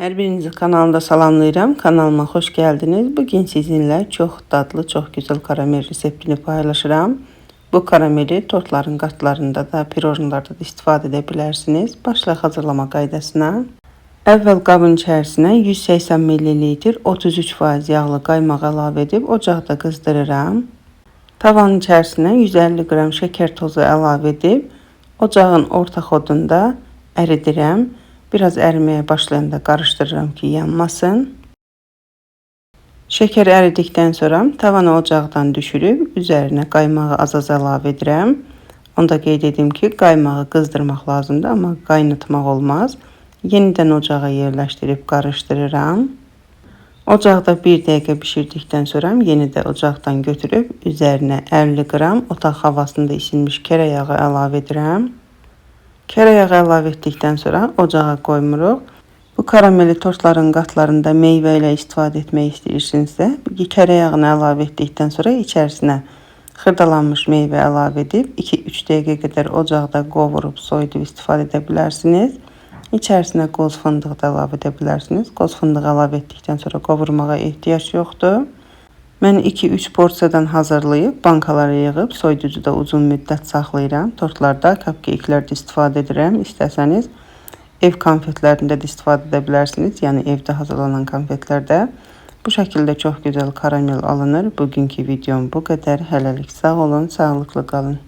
Hər birinizi kanalımda salamlayıram. Kanalıma xoş gəldiniz. Bugün sizinlə çox dadlı, çox gözəl karamel reseptini paylaşıram. Bu karameli tortların qatlarında da, pirojnolarda da istifadə edə bilərsiniz. Başlayaq hazırlama qaydasına. Əvvəl qabın içərisinə 180 ml 33% yağlı qaymaq əlavə edib ocaqda qızdırıram. Tavanın içərisinə 150 qram şəkər tozu əlavə edib ocağın orta xodunda əridirəm. Biraz əriməyə başlayanda qarışdırıram ki, yanmasın. Şəkər əridikdən sonra tavanı ocaqdan düşürüb üzərinə qaymağı az-az əlavə edirəm. Onda qeyd edim ki, qaymağı qızdırmaq lazımdır, amma qaynatmaq olmaz. Yenidən ocağa yerləşdirib qarışdırıram. Ocaqda 1 dəqiqə bişirdikdən sonra yeni də ocaqdan götürüb üzərinə 50 qram otaq havasında isinmiş kərə yağı əlavə edirəm. Kərə yağı əlavə etdikdən sonra ocağa qoymuruq. Bu karameli tortların qatlarında meyvə ilə istifadə etmək istəyirsinizsə, kərə yağını əlavə etdikdən sonra içərisinə xırdalanmış meyvə əlavə edib 2-3 dəqiqə qədər ocaqda qovurub soyudub istifadə edə bilərsiniz. İçərisinə qoz fındıq da əlavə edə bilərsiniz. Qoz fındıq əlavə etdikdən sonra qovurmağa ehtiyac yoxdur. Mən 2-3 porsiyadan hazırlayıb bankalara yığıb soyuducuda uzun müddət saxlayıram. Tortlarda, cupcake-lərdə istifadə edirəm. İstəsəniz ev konfetlərində də istifadə edə bilərsiniz. Yəni evdə hazırlanan konfetlərdə. Bu şəkildə çox gözəl karamel alınır. Bugünkü videom bu qədər. Hələlik sağ olun, sağlıqlı qalın.